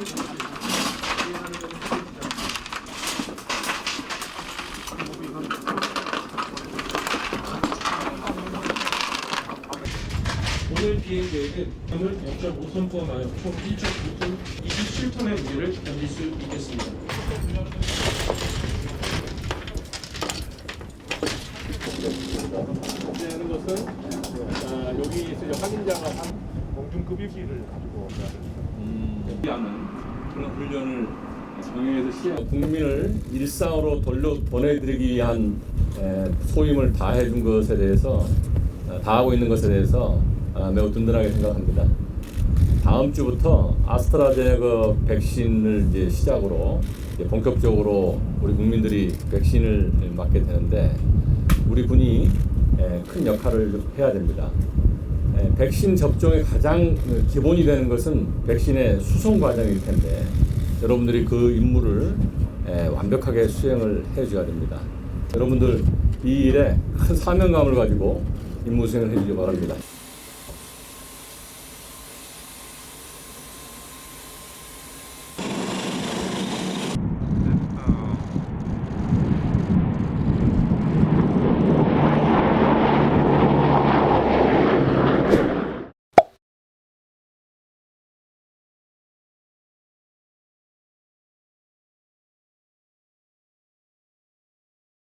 오늘 비행 계획은 오늘 0.5톤 포함하여 총 1.5톤 27톤의 무게를 견딜 수 있겠습니다. 하는 것은 아, 여기 이제 확인자가 한 공중급유기를 가지고 하는 그런 훈련을 정해서 시행 국민을 일상으로 돌려 보내드리기 위한 에, 소임을 다해 준 것에 대해서 어, 다하고 있는 것에 대해서 어, 매우 든든하게 생각합니다. 다음 주부터 아스트라제네카 백신을 이제 시작으로 이제 본격적으로 우리 국민들이 백신을 맞게 되는데 우리 군이 에, 큰 역할을 해야 됩니다. 에, 백신 접종의 가장 그 기본이 되는 것은 백신의 수송 과정일 텐데 여러분들이 그 임무를 에, 완벽하게 수행을 해줘야 됩니다. 여러분들 이 일에 큰 사명감을 가지고 임무 수행을 해주기 바랍니다.